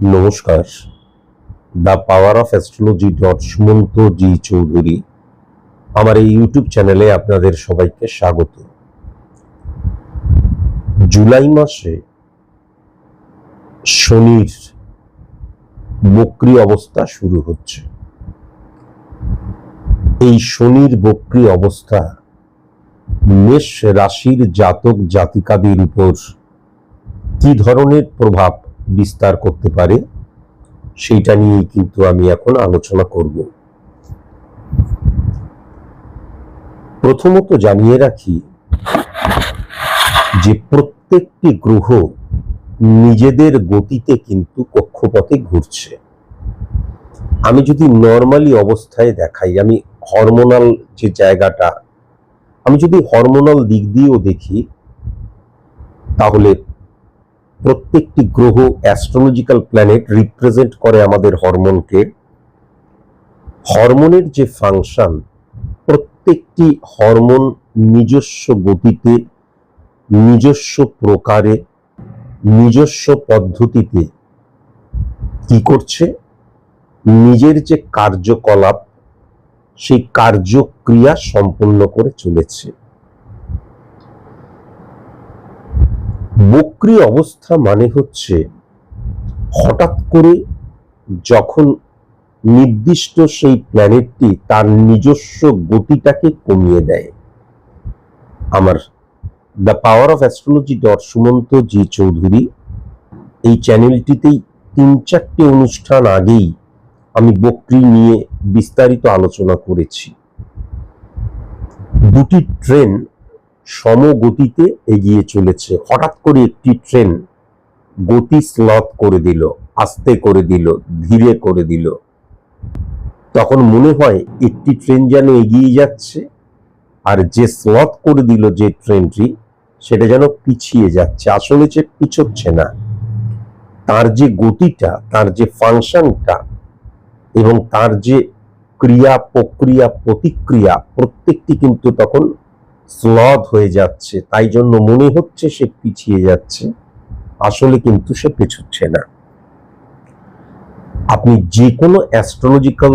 নমস্কার। The power of astrology dot Sumanta ji Chowdhury আমার এই ইউটিউব চ্যানেলে আপনাদের সবাইকে স্বাগত। জুলাই মাসে শনির বক্রি অবস্থা শুরু হচ্ছে। এই শনির বক্রি অবস্থা মেষ রাশির জাতক জাতিকাদের উপর কি ধরনের প্রভাব বিস্তার করতে পারে, সেইটা নিয়েই কিন্তু আমি এখন আলোচনা করব। প্রথমত জানিয়ে রাখি যে প্রত্যেকটি গ্রহ নিজেদের গতিতে কিন্তু কক্ষপথে ঘুরছে। আমি যদি নর্মালি অবস্থায় দেখাই, আমি হরমোনাল যে জায়গাটা, আমি যদি হরমোনাল দিক দিয়েও দেখি, তাহলে প্রত্যেকটি গ্রহ অ্যাস্ট্রোলজিক্যাল প্ল্যানেট রিপ্রেজেন্ট করে আমাদের হরমোনকে হরমোনের যে ফাংশন প্রত্যেকটি হরমোন নিজস্ব গতিতে, নিজস্ব প্রকারে, নিজস্ব পদ্ধতিতে কি করছে? নিজের যে কার্যকলাপ, সেই কার্যক্রিয়া সম্পন্ন করে চলেছে। বক্রি অবস্থা মানে হচ্ছে হঠাৎ করে যখন নির্দিষ্ট সেই প্ল্যানেটটি তার নিজস্ব গতিটাকে কমিয়ে দেয়। আমার the power of astrology dot Sumanta ji Chowdhury এই চ্যানেলটিতেই তিন চারটে অনুষ্ঠান আগেই আমি বক্রি নিয়ে বিস্তারিত আলোচনা করেছি। দুটি ট্রেন সমগতিতে এগিয়ে চলেছে। হঠাৎ করে একটি ট্রেন গতি স্লথ করে দিল, আস্তে করে দিল, ধীরে করে দিল। তখন মনে হয় একটি ট্রেন যেন এগিয়ে যাচ্ছে, আর যে স্লথ করে দিল যে ট্রেনটি, সেটা যেন পিছিয়ে যাচ্ছে, আসলে যে পিছোচ্ছে না। তার যে গতিটা, তার যে ফাংশনটা, এবং তার যে ক্রিয়া প্রক্রিয়া প্রতিক্রিয়া প্রত্যেকটি কিন্তু তখন স্লথ হয়ে যাচ্ছে, তাই জন্য মনে হচ্ছে সে পিছিয়ে যাচ্ছে। আসলে কিন্তু সে পেছচ্ছে না। আপনি যে কোনো অ্যাস্ট্রোলজিক্যাল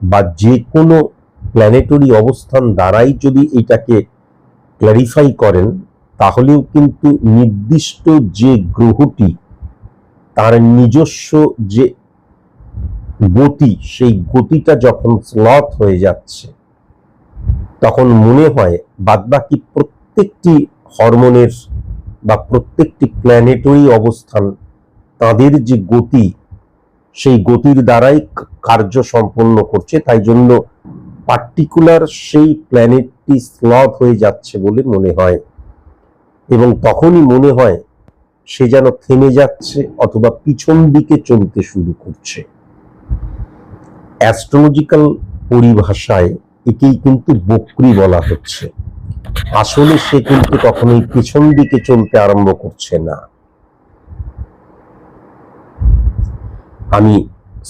বা যে কোনো প্ল্যানেটরি অবস্থান দ্বারাই যদি এটাকে ক্ল্যারিফাই করেন, তাহলেও কিন্তু নির্দিষ্ট যে গ্রহটি, তার নিজস্ব যে গতি, সেই গতিটা যখন স্লথ হয়ে যাচ্ছে তখন মনে হয় বাদবাকি প্রত্যেকটি হরমোনের বা প্রত্যেকটি প্ল্যানেটরি অবস্থান, তাদের যে গতি, সেই গতির দ্বারাই কার্য সম্পন্ন করছে। তাই জন্য পার্টিকুলার সেই প্ল্যানেটটি স্লথ হয়ে যাচ্ছে বলে মনে হয়। এবং তখনই মনে হয় সে যেন থেমে যাচ্ছে অথবা পিছন দিকে চলতে শুরু করছে। অ্যাস্ট্রোলজিক্যাল পরিভাষায় একেই কিন্তু বক্রি বলা হচ্ছে। আসলে সে কিন্তু কখনোই পিছন দিকে চলতে আরম্ভ করছে না। আমি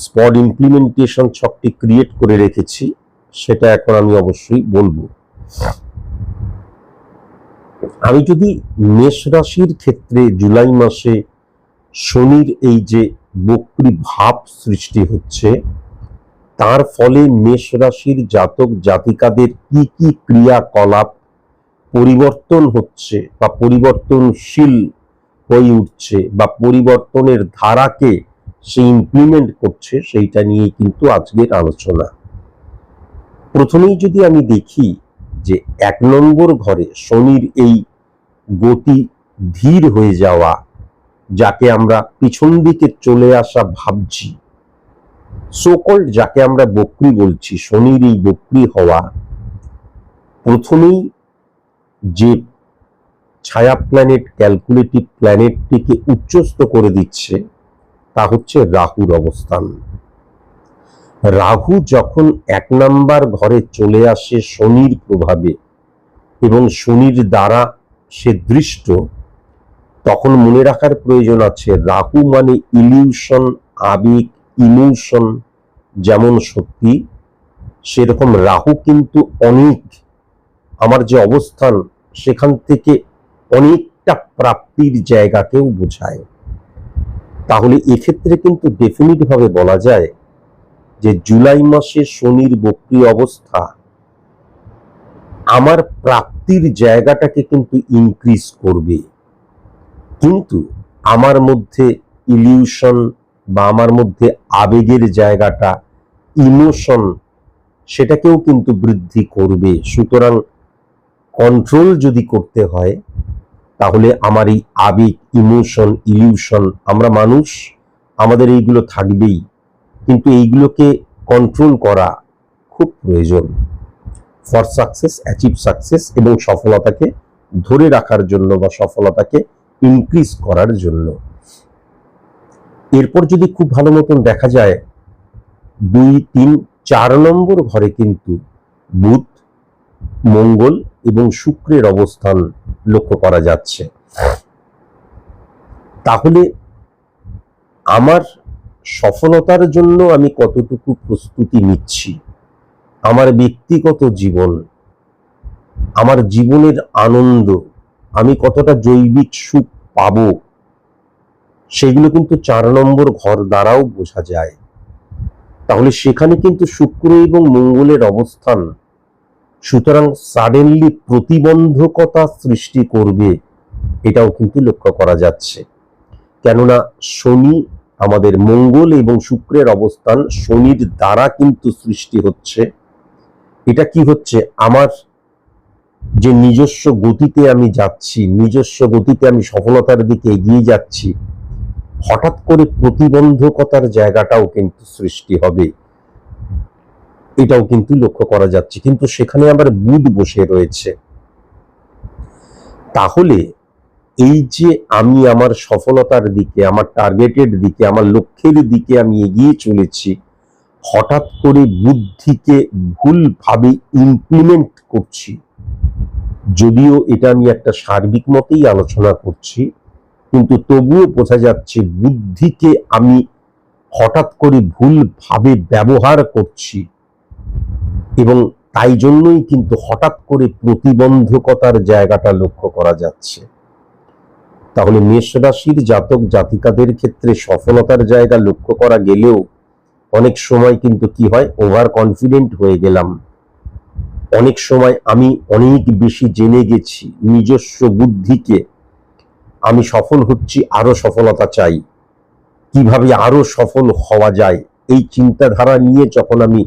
স্পট ইমপ্লিমেন্টেশন ছকটি ক্রিয়েট করে রেখেছি, সেটা এখন আমি অবশ্যই বলব। আমি যদি মেষ রাশির ক্ষেত্রে জুলাই মাসে শনির এই যে বক্রি ভাব সৃষ্টি হচ্ছে তার ফলে মেষ রাশির জাতক জাতিকাদের কি কি ক্রিয়াকলাপ পরিবর্তন হচ্ছে বা পরিবর্তনশীল হয়ে উঠছে বা পরিবর্তনের ধারাকে সে ইমপ্লিমেন্ট করছে সেইটা নিয়ে কিন্তু আজকের আলোচনা। প্রথমেই যদি আমি দেখি যে এক নম্বর ঘরে শনির এই গতি ধীর হয়ে যাওয়া, যাকে আমরা পিছন দিকে চলে আসা ভাবছি সোকল্ড যাকে আমরা বক্রি বলছি, শনির এই বক্রি হওয়া, প্রথমেই যে ছায়া প্ল্যানেট ক্যালকুলেটিভ প্ল্যানেটটিকে উচ্চস্ত করে দিচ্ছে, তা হচ্ছে রাহুর অবস্থান। রাহু যখন এক নাম্বার ঘরে চলে আসে শনির প্রভাবে এবং শনির দ্বারা সে দৃষ্ট, তখন মনে রাখার প্রয়োজন আছে, রাহু মানে ইলিউশন আবেগ ইমোশন যেমন সত্যি, সেরকম রাহু কিন্তু অনেক। আমার যে অবস্থান, সেখান থেকে অনেকটা প্রাপ্তির জায়গাকেও বোঝায়। তাহলে এক্ষেত্রে কিন্তু ডেফিনিট ভাবে বলা যায় যে জুলাই মাসে শনির বক্রি অবস্থা, আমার প্রাপ্তির জায়গাটাকে কিন্তু ইনক্রিজ করবে। কিন্তু আমার মধ্যে ইলিউশন বা আমার মধ্যে আবেগের জায়গাটা ইমোশন সেটাকেও কিন্তু বৃদ্ধি করবে। সুতরাং কন্ট্রোল যদি করতে হয়, তাহলে আমার এই আবেগ ইমোশন ইলিউশন আমরা মানুষ, আমাদের এইগুলো থাকবেই। কিন্তু এইগুলোকে কন্ট্রোল করা খুব প্রয়োজন। ফর সাকসেস অ্যাচিভ সাকসেস এবং সফলতাকে ধরে রাখার জন্য বা সফলতাকে ইনক্রিজ করার জন্য। এরপর যদি খুব ভালো মতন দেখা যায়, দুই, তিন, চার নম্বর ঘরে কিন্তু বুধ, মঙ্গল এবং শুক্রের অবস্থান লক্ষ্য করা যাচ্ছে। তাহলে আমার সফলতার জন্য আমি কতটুকু প্রস্তুতি নিচ্ছি? আমার ব্যক্তিগত জীবন, আমার জীবনের আনন্দ, আমি কতটা জৈবিক সুখ পাব? সেগুলো কিন্তু চার নম্বর ঘর দ্বারাও বোঝা যায়। তাহলে সেখানে কিন্তু শুক্র এবং মঙ্গলের অবস্থান। সুতরাং সাডেনলি প্রতিবন্ধকতা সৃষ্টি করবে, এটাও কিন্তু লক্ষ্য করা যাচ্ছে। কেননা শনি আমাদের মঙ্গল এবং শুক্রের অবস্থান শনির দ্বারা কিন্তু সৃষ্টি হচ্ছে। এটা কি হচ্ছে? আমার যে নিজস্ব গতিতে আমি যাচ্ছি, নিজস্ব গতিতে আমি সফলতার দিকে এগিয়ে যাচ্ছি হঠাৎ করে প্রতিবন্ধকতার জায়গাটাও কিন্তু সৃষ্টি হবে। এটাও কিন্তু লক্ষ্য করা যাচ্ছে। কিন্তু সেখানে আবার বুধ বসে রয়েছে। তাহলে এই যে আমি আমার সফলতার দিকে, আমার টার্গেটের দিকে, আমার লক্ষ্যের দিকে আমি এগিয়ে চলেছি, হঠাৎ করে বুদ্ধিকে ভুলভাবে ইমপ্লিমেন্ট করছি, যদিও এটা আমি একটা সার্বিক মতেই আলোচনা করছি কিন্তু তবুও বোঝা যাচ্ছে বুদ্ধিকে আমি হঠাৎ করে ভুলভাবে ব্যবহার করছি। এবং তাই জন্যই কিন্তু হঠাৎ করে প্রতিবন্ধকতার জায়গাটা লক্ষ্য করা যাচ্ছে। তাহলে মেষ রাশির জাতক জাতিকাদের ক্ষেত্রে সফলতার জায়গা লক্ষ্য করা গেলেও অনেক সময় কিন্তু কি হয় ওভার কনফিডেন্ট হয়ে গেলাম। অনেক সময় আমি অনেক বেশি জেনে গেছি নিজস্ব বুদ্ধিকে। আমি সফল হচ্ছি, আরও সফলতা চাই। কীভাবে আরও সফল হওয়া যায়? এই চিন্তাধারা নিয়ে যখন আমি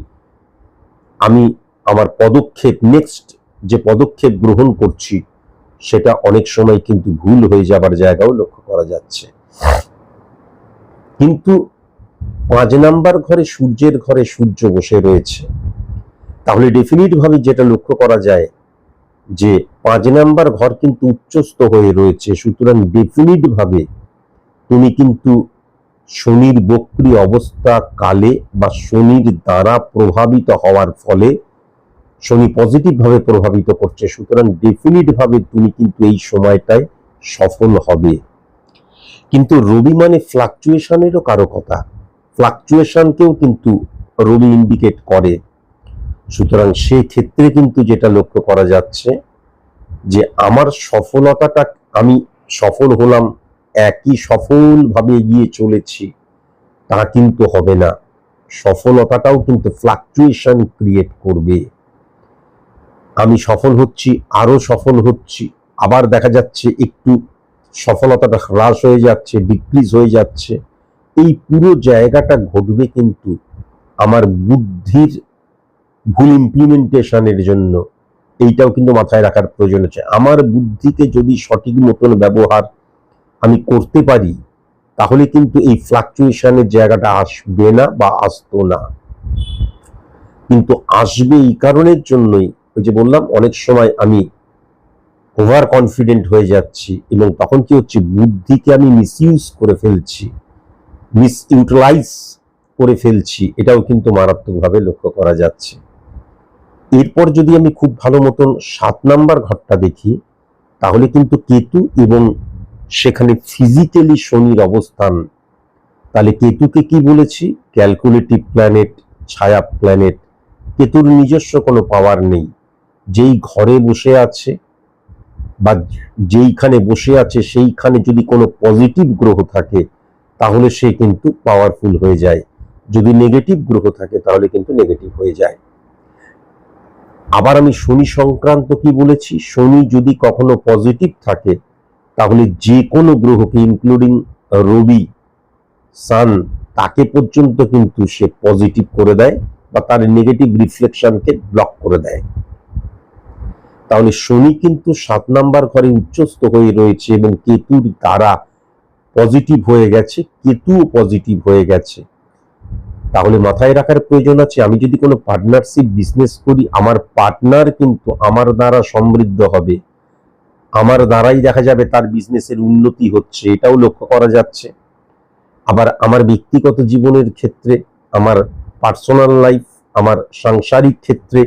আমি আমার পদক্ষেপ নেক্সট যে পদক্ষেপ গ্রহণ করছি, সেটা অনেক সময় কিন্তু ভুল হয়ে যাবার জায়গাও লক্ষ্য করা যাচ্ছে। কিন্তু পাঁচ নাম্বার ঘরে সূর্যের ঘরে সূর্য বসে রয়েছে। তাহলে ডেফিনিট ভাবে যেটা লক্ষ্য করা যায় যে পাঁচ নাম্বার ঘর কিন্তু উচ্চস্থ হয়ে রয়েছে। সুতরাং ভাবে তুমি কিন্তু শনির বক্রি অবস্থা কালে বা শনির দ্বারা প্রভাবিত হওয়ার ফলে শনি পজিটিভ ভাবে প্রভাবিত করছে। সুতরাং ভাবে তুমি কিন্তু এই সময়টায় সফল হবে। কিন্তু রবি মানে ফ্লাকচুয়েশনেরও কারও কথা। ফ্লাকচুয়েশনকেও কিন্তু রবি ইন্ডিকেট করে। সুতরাং সে ক্ষেত্রে কিন্তু যেটা লক্ষ্য করা যাচ্ছে যে আমার সফলতাটা আমি সফল হলাম, একই সফলভাবে এগিয়ে চলেছি, তা কিন্তু হবে না। সফলতাটাও কিন্তু ফ্লাকচুয়েশন ক্রিয়েট করবে। আমি সফল হচ্ছি আরও সফল হচ্ছি, আবার দেখা যাচ্ছে একটু সফলতাটা হ্রাস হয়ে যাচ্ছে ডিক্রিজ হয়ে যাচ্ছে। এই পুরো জায়গাটা ঘটবে কিন্তু আমার বুদ্ধির ভুল ইমপ্লিমেন্টেশনের জন্য। এইটাও কিন্তু মাথায় রাখার প্রয়োজন আছে। আমার বুদ্ধিকে যদি সঠিক মতন ব্যবহার আমি করতে পারি, তাহলে কিন্তু এই ফ্লাকচুয়েশনের জায়গাটা আসবে না বা আসতো না। কিন্তু আসবে এই কারণের জন্যই ওই যে বললাম, অনেক সময় আমি ওভার কনফিডেন্ট হয়ে যাচ্ছি এবং তখন কি হচ্ছে, বুদ্ধিকে আমি মিসইউজ করে ফেলছি মিস ইউটিলাইজ করে ফেলছি। এটাও কিন্তু মারাত্মকভাবে লক্ষ্য করা যাচ্ছে। এরপর যদি আমি খুব ভালো মতন সাত নাম্বার ঘরটা দেখি, তাহলে কিন্তু কেতু এবং সেখানে ফিজিক্যালি শনির অবস্থান। তাহলে কেতুকে কি বলেছি? ক্যালকুলেটিভ প্ল্যানেট ছায়া প্ল্যানেট কেতুর নিজস্ব কোনো পাওয়ার নেই। যেই ঘরে বসে আছে বা যেইখানে বসে আছে, সেইখানে যদি কোনো পজিটিভ গ্রহ থাকে, তাহলে সে কিন্তু পাওয়ারফুল হয়ে যায়। যদি নেগেটিভ গ্রহ থাকে, তাহলে কিন্তু নেগেটিভ হয়ে যায়। আবার আমি শনি সংক্রান্ত কি বলেছি? শনি যদি কখনো পজিটিভ থাকে, তাহলে যে কোনো গ্রহকে ইনক্লুডিং রবি সান তাকে পর্যন্ত কিন্তু সে পজিটিভ করে দেয় বা তার নেগেটিভ রিফ্লেকশনকে ব্লক করে দেয়। তাহলে শনি কিন্তু সাত নাম্বার ঘরে উচ্চস্থ হয়ে রয়েছে এবং কেতুর দ্বারা পজিটিভ হয়ে গেছে, কেতুও পজিটিভ হয়ে গেছে। তাহলে মাথায় রাখার প্রয়োজন আছে, আমি যদি কোনো পার্টনারশিপ বিজনেস করি, আমার পার্টনার কিন্তু আমার দ্বারা সমৃদ্ধ হবে। আমার দ্বারাই দেখা যাবে তার বিজনেসের উন্নতি হচ্ছে, এটাও লক্ষ্য করা যাচ্ছে। আবার আমার ব্যক্তিগত জীবনের ক্ষেত্রে, আমার পার্সোনাল লাইফ আমার সাংসারিক ক্ষেত্রে,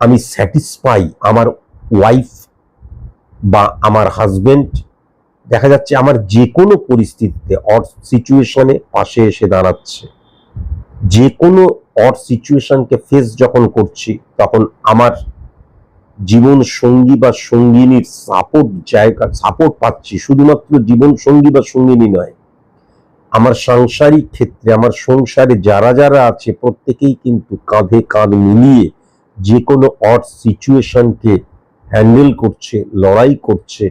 আমি স্যাটিসফাই আমার ওয়াইফ বা আমার হাজবেন্ড দেখা যাচ্ছে আমার যে কোনো পরিস্থিতিতে অড সিচুয়েশনে পাশে এসে দাঁড়াচ্ছে। যে কোনো অড সিচুয়েশনকে ফেস যখন করছি, তখন আমার জীবন সঙ্গী বা সঙ্গিনীর সাপোর্ট জায়গা সাপোর্ট পাচ্ছি। শুধুমাত্র জীবন সঙ্গী বা সঙ্গিনী নয়, আমার সাংসারিক ক্ষেত্রে, আমার সংসারে যারা যারা আছে, প্রত্যেকেই কিন্তু কাঁধে কাঁধ মিলিয়ে যে কোনো অড সিচুয়েশনকে হ্যান্ডেল করছে, লড়াই করছে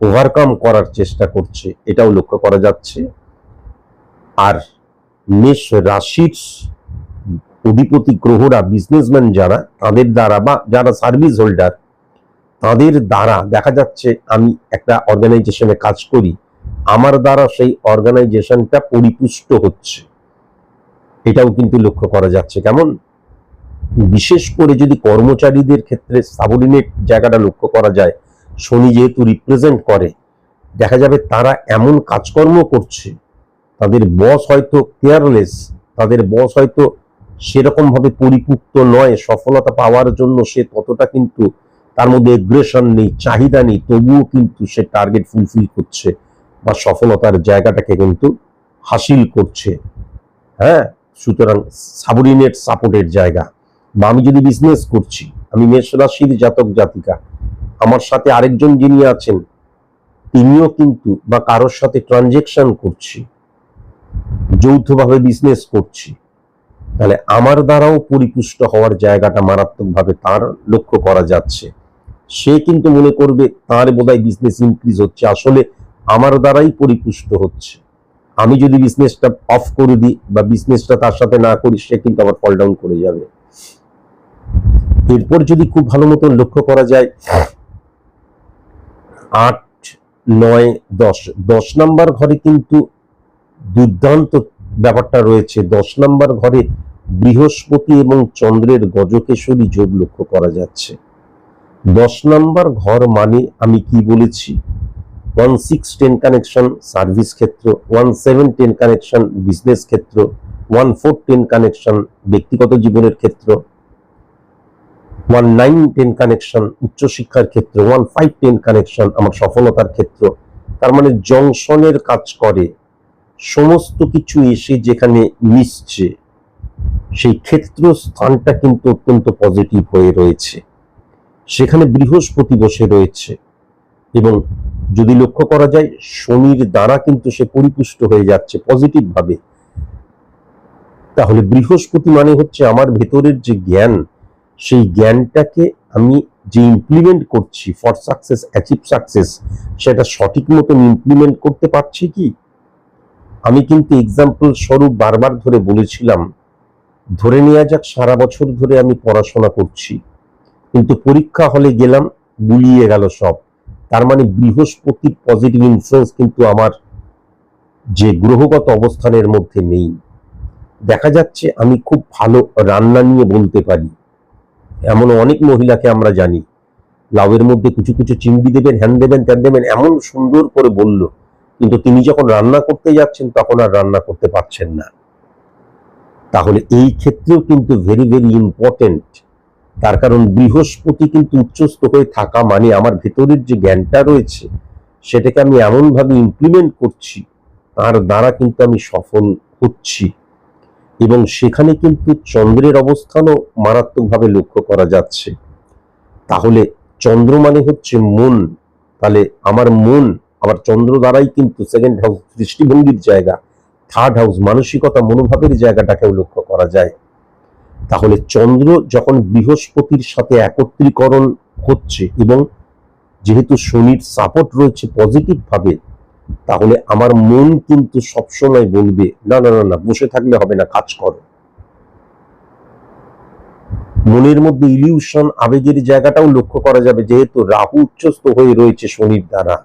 ওভারকাম করার চেষ্টা করছে, এটাও লক্ষ্য করা যাচ্ছে। আর মেষ রাশির অধিপতি গ্রহরা বিজনেসম্যান যারা, তাদের দ্বারা বা যারা সার্ভিস হোল্ডার তাদের দ্বারা দেখা যাচ্ছে আমি একটা অর্গানাইজেশনে কাজ করি, আমার দ্বারা সেই অর্গানাইজেশনটা পরিপুষ্ট হচ্ছে। এটাও কিন্তু লক্ষ্য করা যাচ্ছে। কেমন? বিশেষ করে যদি কর্মচারীদের ক্ষেত্রে সাবঅর্ডিনেট জায়গাটা লক্ষ্য করা যায়, শনি যেহেতু রিপ্রেজেন্ট করে, দেখা যাবে তারা এমন কাজকর্ম করছে তাদের বস হয়তো কেয়ারলেস তাদের বস হয়তো সেরকম ভাবে পরিপুক্ত নয়, সফলতা পাওয়ার জন্য সে ততটা কিন্তু তার মধ্যে এগ্রেশন নেই, চাহিদা নেই, তবুও কিন্তু সে টার্গেট ফুলফিল করছে বা সফলতার জায়গাটাকে কিন্তু হাসিল করছে। হ্যাঁ সুতরাং সাবরিনেট সাপোর্টের জায়গা। বা আমি যদি বিজনেস করছি, আমি মেষ রাশির জাতক জাতিকা, আমার সাথে আরেকজন যিনি আছেন, তিনিও কিন্তু বা কারোর সাথে ট্রানজেকশন করছি। যৌথভাবে বিজনেস করছি, তাহলে আমার দ্বারাও পরিপুষ্ট হওয়ার জায়গাটা মারাত্মকভাবে তার লক্ষ্য করা যাচ্ছে। সে কিন্তু মনে করবে তার বোধহয় বিজনেস ইনক্রিজ হচ্ছে, আসলে আমার দ্বারাই পরিপুষ্ট হচ্ছে। আমি যদি বিজনেসটা অফ করে দিই বা বিজনেসটা তার সাথে না করি, সে কিন্তু আবার ফল ডাউন করে যাবে। এরপর যদি খুব ভালো মতন লক্ষ্য করা যায়, আট, নয়, দশ দশ নাম্বার ঘরে কিন্তু দুর্দান্ত ব্যাপারটা রয়েছে। দশ নাম্বার ঘরে বৃহস্পতি এবং চন্দ্রের গজকেশরী যোগ লক্ষ্য করা যাচ্ছে। দশ নাম্বার ঘর মানে আমি কি বলেছি? One six ten connection service ক্ষেত্র, one seven ten connection business ক্ষেত্র, ওয়ান ফোর টেন কানেকশন ব্যক্তিগত জীবনের ক্ষেত্র, ওয়ান নাইন টেন কানেকশন উচ্চশিক্ষার ক্ষেত্র, ওয়ান ফাইভ টেন কানেকশন আমার সফলতার ক্ষেত্র। তার মানে জংশনের কাজ করে। সমস্ত কিছু এসে যেখানে মিশছে, সেই ক্ষেত্র স্থানটা কিন্তু অত্যন্ত পজিটিভ হয়ে রয়েছে। সেখানে বৃহস্পতি বসে রয়েছে এবং যদি লক্ষ্য করা যায়, শনির দ্বারা কিন্তু সে পরিপুষ্ট হয়ে যাচ্ছে পজিটিভ ভাবে। তাহলে বৃহস্পতি মানে হচ্ছে আমার ভেতরের যে জ্ঞান, সেই জ্ঞানটাকে আমি যে ইমপ্লিমেন্ট করছি ফর সাকসেস অ্যাচিভ সাকসেস সেটা সঠিক মতন ইমপ্লিমেন্ট করতে পারছি কি? আমি কিন্তু এক্সাম্পল স্বরূপ বারবার ধরে বলেছিলাম, ধরে নেওয়া যাক সারা বছর ধরে আমি পড়াশোনা করছি। কিন্তু পরীক্ষা হলে গেলাম, গুলিয়ে গেল সব। তার মানে বৃহস্পতির পজিটিভ ইনফ্লুয়েন্স কিন্তু আমার যে গ্রহগত অবস্থানের মধ্যে নেই। দেখা যাচ্ছে আমি খুব ভালো রান্না নিয়ে বলতে পারি। এমন অনেক মহিলাকে আমরা জানি। লাউয়ের মধ্যে কিছু কিছু চিংড়ি দেবেন, হ্যান দেবেন, ত্যান দেবেন, এমন সুন্দর করে বলল। কিন্তু তিনি যখন রান্না করতে যাচ্ছেন, তখন আর রান্না করতে পারছেন না। তাহলে এই ক্ষেত্রেও কিন্তু ভেরি ভেরি ইম্পর্টেন্ট তার কারণ বৃহস্পতি কিন্তু উচ্চস্থ হয়ে থাকা মানে আমার ভেতরের যে জ্ঞানটা রয়েছে, সেটাকে আমি এমনভাবে ইমপ্লিমেন্ট করছি, তার দ্বারা কিন্তু আমি সফল হচ্ছি। এবং সেখানে কিন্তু চন্দ্রের অবস্থানও মারাত্মকভাবে লক্ষ্য করা যাচ্ছে। তাহলে চন্দ্র মানে হচ্ছে মন। তাহলে আমার মন আবার চন্দ্র দ্বারাই কিন্তু সেকেন্ড হাউস দৃষ্টিভঙ্গির জায়গা থার্ড হাউস মানসিকতা, মনোভাবের জায়গাটাকেও লক্ষ্য করা যায়। তাহলে চন্দ্র যখন বৃহস্পতির সাথে একত্রীকরণ হচ্ছে এবং যেহেতু শনির সাপোর্ট রয়েছে পজিটিভ ভাবে, তাহলে আমার মন কিন্তু সবসময় বলবে, না না না না, বসে থাকলে হবে না, কাজ করো। মনের মধ্যে ইলিউশন আবেগের জায়গাটাও লক্ষ্য করা যাবে, যেহেতু রাহু উচ্চস্থ হয়ে রয়েছে শনির দ্বারা।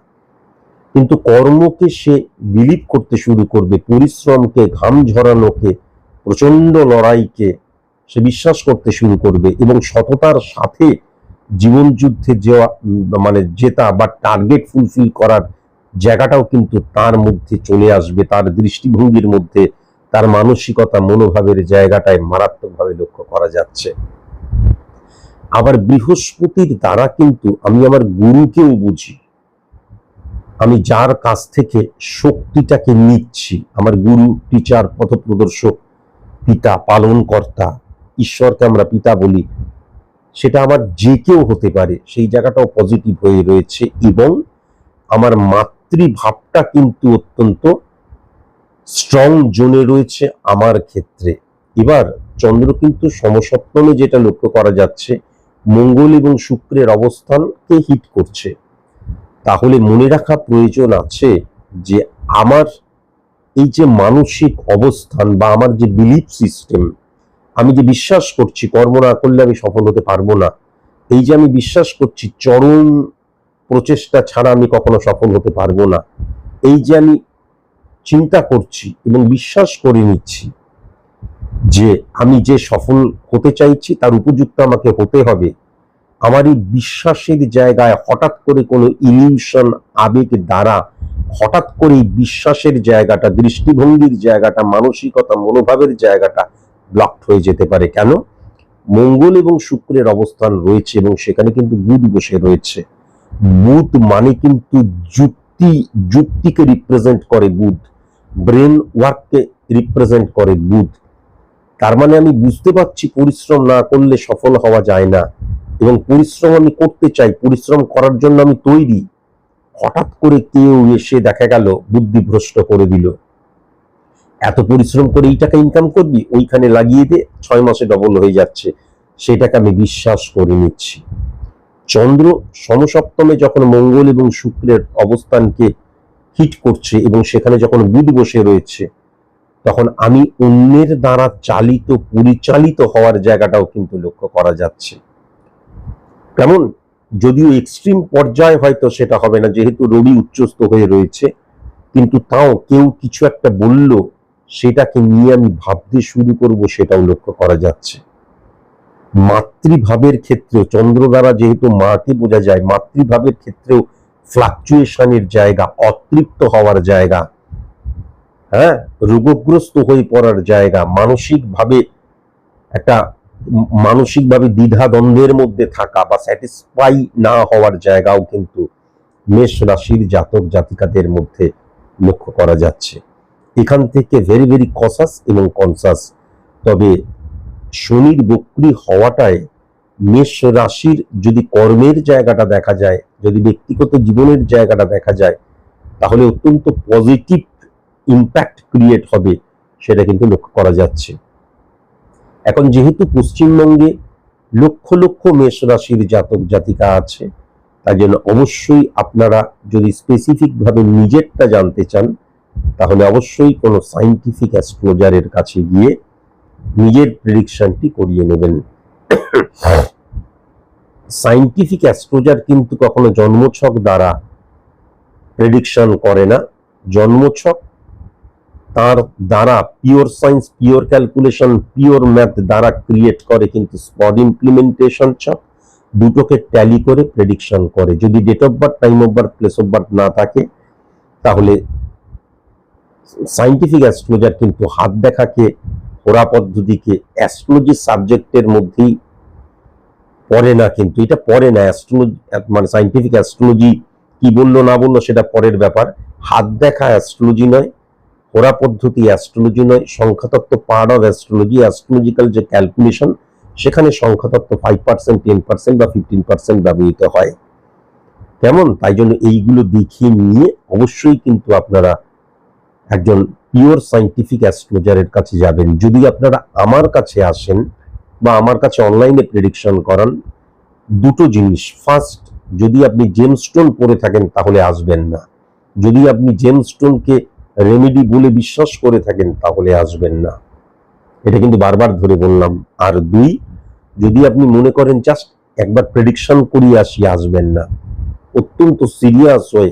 কিন্তু কর্মকে সে বিলিপ করতে শুরু করবে, পরিশ্রমকে, ঘাম ঝরানোকে প্রচণ্ড লড়াইকে সে বিশ্বাস করতে শুরু করবে এবং সততার সাথে জীবন যুদ্ধে যাওয়া মানে জেতা বা টার্গেট ফুলফিল করার জায়গাটাও কিন্তু তার মধ্যে চলে আসবে, তার দৃষ্টিভঙ্গির মধ্যে, তার মানসিকতা, মনোভাবের জায়গাটায় মারাত্মকভাবে লক্ষ্য করা যাচ্ছে। আবার বৃহস্পতির দ্বারা কিন্তু আমি আমার গুরুকেও বুঝি। আমি যার কাছ থেকে শক্তিটাকে নিচ্ছি, আমার গুরু টিচার পথপ্রদর্শক, পিতা, পালনকর্তা, ঈশ্বরকে আমরা পিতা বলি, সেটা আমার যে কেউ হতে পারে, সেই জায়গাটাও পজিটিভ হয়ে রয়েছে এবং আমার মাতৃভাবটা কিন্তু অত্যন্ত স্ট্রং জোনে রয়েছে আমার ক্ষেত্রে। এবার চন্দ্র কিন্তু সমসপ্তমে যেটা লক্ষ্য করা যাচ্ছে, মঙ্গল এবং শুক্রের অবস্থানকে হিট করছে। তাহলে মনে রাখা প্রয়োজন আছে যে আমার এই যে মানসিক অবস্থান বা আমার যে বিলিফ সিস্টেম আমি যে বিশ্বাস করছি, কর্ম না করলে আমি সফল হতে পারব না। এই যে আমি বিশ্বাস করছি, চরম প্রচেষ্টা ছাড়া আমি কখনো সফল হতে পারব না। এই যে আমি চিন্তা করছি এবং বিশ্বাস করে নিচ্ছি যে আমি যে সফল হতে চাইছি, তার উপযুক্ত আমাকে হতে হবে। আমার এই বিশ্বাসের জায়গায় হঠাৎ করে কোনো ইলিউশন আবেগ দ্বারা, হঠাৎ করে বিশ্বাসের জায়গাটা, দৃষ্টিভঙ্গির জায়গাটা, মানসিকতা, মনোভাবের জায়গাটা ব্লকড হয়ে যেতে পারে। কেন? মঙ্গল এবং শুক্রের অবস্থান রয়েছে এবং সেখানে কিন্তু বুধ বসে রয়েছে। বুধ মানে কিন্তু যুক্তি, যুক্তিকে রিপ্রেজেন্ট করে বুধ। ব্রেন ওয়ার্ককে রিপ্রেজেন্ট করে বুধ। তার মানে আমি বুঝতে পারছি পরিশ্রম না করলে সফল হওয়া যায় না। এবং পরিশ্রম আমি করতে চাই, পরিশ্রম করার জন্য আমি তৈরি। হঠাৎ করে কেউ এসে দেখা গেল, বুদ্ধিভ্রষ্ট করে দিল। এত পরিশ্রম করে এই টাকা ইনকাম করবি? ওইখানে লাগিয়ে দে, ছয় মাসে ডবল হয়ে যাচ্ছে। সেটাকে আমি বিশ্বাস করে নিচ্ছি। চন্দ্র সমসপ্তমে যখন মঙ্গল এবং শুক্রের অবস্থানকে হিট করছে এবং সেখানে যখন বুধ বসে রয়েছে, তখন আমি অন্যের দ্বারা চালিত, পরিচালিত হওয়ার জায়গাটাও কিন্তু লক্ষ্য করা যাচ্ছে। কেমন? যদিও এক্সট্রিম পর্যায়ে হয়তো সেটা হবে না, যেহেতু রবি উচ্চস্ত হয়ে রয়েছে, কিন্তু তাও কেউ কিছু একটা বলল, সেটাকে নিয়ে আমি ভাবতে শুরু করব, সেটাও লক্ষ্য করা যাচ্ছে। মাতৃভাবের ক্ষেত্রেও চন্দ্র দ্বারা যেহেতু মাকে বোঝা যায়, মাতৃভাবের ক্ষেত্রেও ফ্লাকচুয়েশনের জায়গা, অতৃপ্ত হওয়ার জায়গা হ্যাঁ? রোগগ্রস্ত হয়ে পড়ার জায়গা, মানসিকভাবে একটা মানসিকভাবে দ্বিধা দ্বন্দ্বের মধ্যে থাকা বা স্যাটিসফাই না হওয়ার জায়গাও কিন্তু মেষ রাশির জাতক জাতিকাদের মধ্যে লক্ষ্য করা যাচ্ছে। এখান থেকে ভেরি ভেরি কসাস এবং কনসাস তবে শনির বক্রি হওয়াটায় মেষ রাশির যদি কর্মের জায়গাটা দেখা যায়, যদি ব্যক্তিগত জীবনের জায়গাটা দেখা যায়, তাহলে অত্যন্ত পজিটিভ ইম্প্যাক্ট ক্রিয়েট হবে, সেটা কিন্তু লক্ষ্য করা যাচ্ছে। এখন যেহেতু পশ্চিমবঙ্গে লক্ষ লক্ষ মেষ রাশির জাতক জাতিকা আছে, তাই জন্য অবশ্যই আপনারা যদি স্পেসিফিক ভাবে নিজেরটা জানতে চান, তাহলে অবশ্যই কোনো সাইন্টিফিক অ্যাস্ট্রোলজারের কাছে গিয়ে নিজের প্রেডিকশনটি করিয়ে নেবেন। সাইন্টিফিক অ্যাস্ট্রোলজার কিন্তু কখনো জন্মছক দ্বারা প্রেডিকশন করে না। জন্মছক তার দ্বারা pure science pure calculation pure math দ্বারা ক্রিয়েট করে কিন্তু স্পট ইমপ্লিমেন্টেশন ছক দুটোকে ট্যালি করে প্রেডিকশন করে। যদি date of birth time of birth place of birth না থাকে, তাহলে সাইন্টিফিক অ্যাস্ট্রোলজার কিন্তু হাত দেখাকে হোরা পদ্ধতিকে অ্যাস্ট্রোলজি সাবজেক্টের মধ্যেই পড়ে না কিন্তু। এটা পড়ে না অ্যাস্ট্রোলজি মানে সাইন্টিফিক অ্যাস্ট্রোলজি কি বলল না বলল সেটা পরের ব্যাপার। হাত দেখা অ্যাস্ট্রোলজি নয় হোরা পদ্ধতি অ্যাস্ট্রোলজি নয়, সংখ্যাতত্ত্ব পার্ট অফ অ্যাস্ট্রোলজি অ্যাস্ট্রোলজিক্যাল যে ক্যালকুলেশন সেখানে সংখ্যাতত্ত্ব ফাইভ পার্সেন্ট টেন পার্সেন্ট বা ফিফটিন পার্সেন্ট ব্যবহৃত হয়। কেমন? তাই জন্য এইগুলো দেখিয়ে নিয়ে অবশ্যই কিন্তু আপনারা একজন পিওর সাইন্টিফিক অ্যাস্ট্রোলজারের কাছে যাবেন। যদি আপনারা আমার কাছে আসেন বা আমার কাছে অনলাইনে প্রেডিকশন করান, দুটো জিনিস। ফার্স্ট যদি আপনি জেমস্টোন পরে থাকেন, তাহলে আসবেন না। যদি আপনি জেমস্টোনকে রেমেডি বলে বিশ্বাস করে থাকেন, তাহলে আসবেন না। এটা কিন্তু বারবার ধরে বললাম। আর দুই, যদি আপনি মনে করেন জাস্ট একবার প্রেডিকশন করিয়ে আসি, আসবেন না। অত্যন্ত সিরিয়াস হয়ে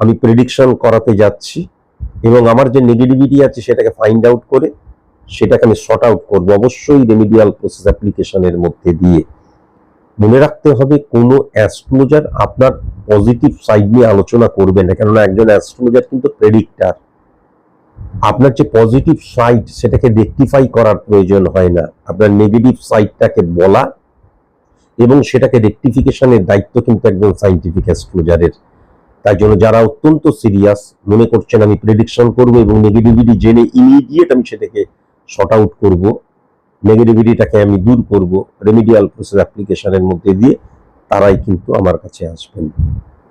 আমি প্রেডিকশন করাতে যাচ্ছি এবং আমার যে নেগেটিভিটি আছে সেটাকে ফাইন্ড আউট করে সেটাকে আমি শর্ট আউট করব। অবশ্যই রেমিডিয়াল প্রসেস অ্যাপ্লিকেশনের মধ্যে দিয়ে। মনে রাখতে হবে কোনো অ্যাস্ট্রোলজার আপনার পজিটিভ সাইড নিয়ে আলোচনা করবে না, কেননা একজন অ্যাস্ট্রোলজার কিন্তু প্রেডিক্টার আপনার যে পজিটিভ সাইড সেটাকে রেকটিফাই করার প্রয়োজন হয় না। আপনার নেগেটিভ সাইডটাকে বলা এবং সেটাকে রেকটিফিকেশনের দায়িত্ব কিন্তু একজন সাইন্টিফিক অ্যাস্ট্রোলজারের তাই জন্য যারা অত্যন্ত সিরিয়াস মনে করছেন আমি প্রেডিকশন করব এবং নেগেটিভিটি জেনে ইমিডিয়েট আমি সেটাকে শর্ট আউট করব নেগেটিভিটিটাকে আমি দূর করব রেমিডিয়াল প্রসেস অ্যাপ্লিকেশনের মধ্যে দিয়ে তারাই কিন্তু আমার কাছে আসবেন।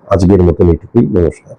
আজকের মতন এটুকুই, নমস্কার।